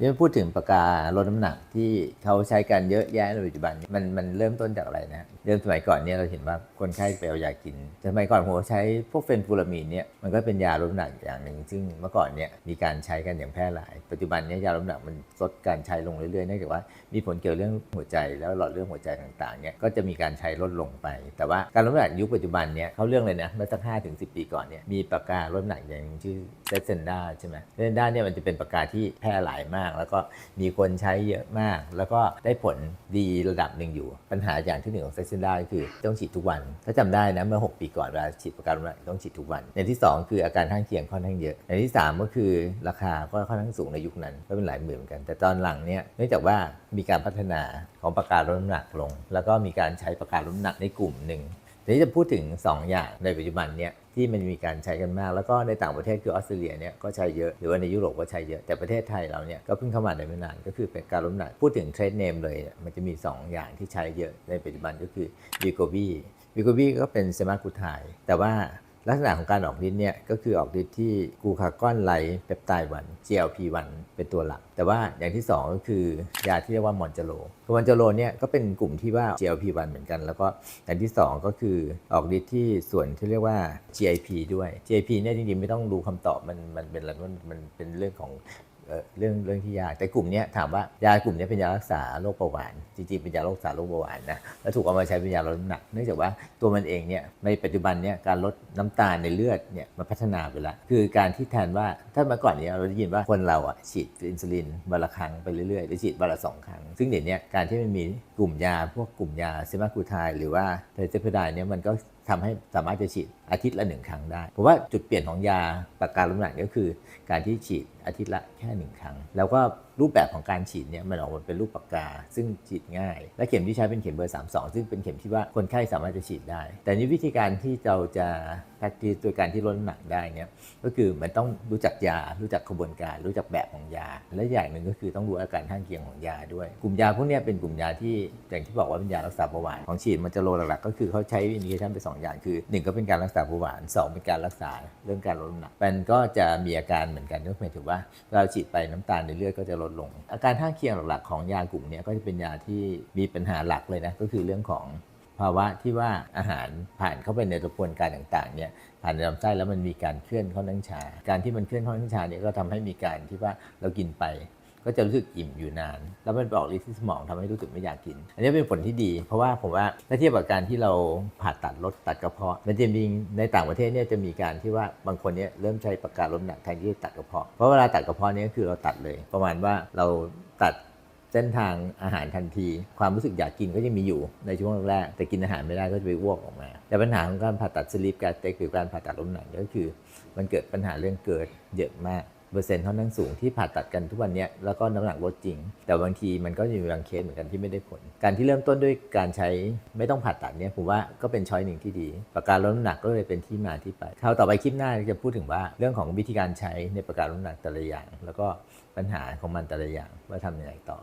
นี่พูดถึงปากกาลดน้ำหนักที่เขาใช้กันเยอะแยะในปัจจุบันมันมันเริ่มต้นจากอะไรนะเริ่มสมัยก่อนเนี่ยเราเห็นว่าคนไข้ไปเอายากินแต่สมัยก่อนผมใช้พวกเฟนฟูรามีนเนี่ยมันก็เป็นยาลดน้ำหนักอย่างหนึ่งซึ่งเมื่อก่อนเนี่ยมีการใช้กันอย่างแพร่หลาย ปัจจุบันเนี่ยยาลดน้ำหนักมันลดการใช้ลงเรื่อยๆเนื่องจากว่ามีผลเกี่ยวเรื่องหัวใจแล้วหลอดเลือดหัวใจต่างๆเนี่ยก็จะมีการใช้ลดลงไป แต่ว่าการลดน้ำหนักยุคปัจจุบันเนี่ยเขาเรื่องเลยนะเมื่อสักห้าถึงสิปีก่อนเนี่ยมีปากกาลดน้ำหนักอย่างชื่อเซเซนดาใช่ไหมเซเซนดาเนี่ยมันจะเป็นปากกาที่แพร่หลายมากแล้วก็มีคนใช้เยอะมาก แล้วก็ได้ผลดีระดับหนึ่งอยู่ ปัญหาอย่างที่หนึ่งของเซเซนดาก็คือ ต้องฉีดทุกวัน ถ้าจำได้นะเมื่อ 6 ปีก่อนเวลาฉีดปากกาลดน้ำหนักต้องฉีดทุกวันอย่างที่สองคืออาการข้างเคียงค่อนข้างเยอะอย่างที่สามก็คือราคาก็ค่อนข้างสูงในยุคนั้นก็เป็นหลายหมื่นเหมือนกัน แต่ตอนหลังเนี่ยเนื่องจากว่ามีการพัฒนาของปากกาลดน้ำหนักลง แล้วก็มีการใช้ปากกาลดน้ำหนักในกลุ่มหนึ่ง ทีนี้จะพูดถึง 2 อย่างในปัจจุบันเนี่ยที่มันมีการใช้กันมาก แล้วก็ในต่างประเทศคือออสเตรเลียเนี่ยก็ใช้เยอะ หรือว่าในยุโรปก็ใช้เยอะ แต่ประเทศไทยเราเนี่ยก็เพิ่งเข้ามาได้ไม่นานก็คือเป็นการล้มหนักพูดถึงเทรดเนมเลยมันจะมี 2 อย่างที่ใช้เยอะในปัจจุบันก็คือวิโกบีวิโกบีก็เป็นสมาร์ทกูไทายแต่ว่า ลักษณะของการออกฤทธิ์เนี่ยก็คือออกฤทธิ์ที่กูคาก้อนไลเปปไตด์วัน GLP-1 เป็นตัวหลัก แต่ว่าอย่างที่ 2 ก็คือยาที่เรียกว่ามอนจโลมอนจโลเนี่ยก็เป็นกลุ่มที่ว่า GLP-1 เหมือนกัน แล้วก็อย่างที่ 2 ก็คือออกฤทธิ์ที่ส่วนที่เรียกว่า GIP ด้วย GIP เนี่ยจริงๆไม่ต้องดูคำตอบมันมันเป็นอะไรมันมันเป็นเรื่องของ เรื่องเรื่องที่ยากแต่กลุ่มนี้ถามว่ายากลุ่มนี้เป็นยารักษาโรคเบาหวานจริงๆเป็นยารักษาโรคเบาหวานนะแล้วถูกเอามาใช้เป็นยาลดน้ำหนักเนื่องจากว่าตัวมันเองเนี่ยในปัจจุบันเนี่ยการลดน้ำตาลในเลือดเนี่ยมันพัฒนาไปแล้วคือการที่แทนว่าถ้าเมื่อก่อนเนี้เราได้ยินว่าคนเราอะฉีดอินซูลินวันละครั้งไปเรื่อยๆหรือฉีดวันละสองครั้ง ซึ่งเดี๋ยวนี้การที่มันมีกลุ่มยาพวกกลุ่มยาเซมากูไทหรือว่าเทเซพไดเนี่ยมันก็ทำให้สามารถจะฉีดอาทิตย์ละหนึ่งครั้งได้ เพราะว่าจุดเปลี่ยนของยาปากการลดน้ำหนักก็คือ การที่ฉีด อาทิตย์ละแค่หนึ่งครั้ง แล้วก็รูปแบบของการฉีดเนี่ยมันออกมาเป็นรูปปากกา ซึ่งฉีดง่าย และเข็มที่ใช้เป็นเข็มเบอร์ 32 ซึ่งเป็นเข็มที่ว่าคนไข้สามารถจะฉีดได้ แต่นี่วิธีการที่เราจะแพ็กทีโดยการที่ลดน้ำหนักได้เนี่ยก็คือมันต้องรู้จักยา รู้จักกระบวนการ รู้จักแบบของยา และอย่างหนึ่งก็คือต้องรู้อาการข้างเคียงของยาด้วย กลุ่มยาพวกนี้เป็นกลุ่มยาที่อย่างที่บอกว่าเป็นยารักษาเบาหวานของฉีดมันจะโลหลักๆก็คือเขาใช้อินดิเคชันไปสองอย่างคือหนึ่งก็เป็นการรักษาเบาหวานสองเป็นการรักษาเรื่องการลดน้ำหนักมันก็จะมีอาการเหมือนกันก็หมายถึงว่าเราฉีดไปน้ำตาลในเลือดก็จะลดลง อาการข้างเคียงหลักๆของยากลุ่มนี้ก็จะเป็นยาที่มีปัญหาหลักเลยนะก็คือเรื่องของภาวะที่ว่าอาหารผ่านเข้าไปในกระบวนการต่างๆเนี่ยผ่านลำไส้แล้วมันมีการเคลื่อนข้อนั้งชา การที่มันเคลื่อนข้อนั้งชาเนี่ยก็ทำให้มีการที่ว่าเรากินไป ก็จะรู้สึกอิ่มอยู่นาน แล้วมันไปออกฤทธิ์ที่สมองทำให้รู้สึกไม่อยากกิน อันนี้เป็นผลที่ดี เพราะว่าผมว่าถ้าเทียบกับการที่เราผ่าตัดลดตัดกระเพาะ มันจะมีในต่างประเทศเนี่ยจะมีการที่ว่าบางคนเนี่ยเริ่มใช้ปากกาลดน้ำหนักแทนที่จะตัดกระเพาะ เพราะเวลาตัดกระเพาะเนี่ยก็คือเราตัดเลย ประมาณว่าเราตัดเส้นทางอาหารทันที ความรู้สึกอยากกินก็ยังมีอยู่ในช่วงแรกแต่กินอาหารไม่ได้ก็จะไปอ้วกออกมา แต่ปัญหาของการผ่าตัดสลีปการเต็กหรือการผ่าตัดลดน้ำหนักก็คือ มันเกิดปัญหาเรื่องเกิดเยอะมาก เปอร์เซ็นต์ค่อนข้างสูงที่ผ่าตัดกันทุกวันนี้แล้วก็น้ำหนักลดจริง แต่บางทีมันก็จะมีบางเคสเหมือนกันที่ไม่ได้ผล การที่เริ่มต้นด้วยการใช้ไม่ต้องผ่าตัดเนี่ยผมว่าก็เป็นช้อยหนึ่งที่ดี ประการลดน้ำหนักก็เลยเป็นที่มาที่ไปคราวต่อไปคลิปหน้าจะพูดถึงว่าเรื่องของวิธีการใช้ในประการลดน้ำหนักแต่ละอย่าง แล้วก็ปัญหาของมันแต่ละอย่างว่าทำยังไงต่อ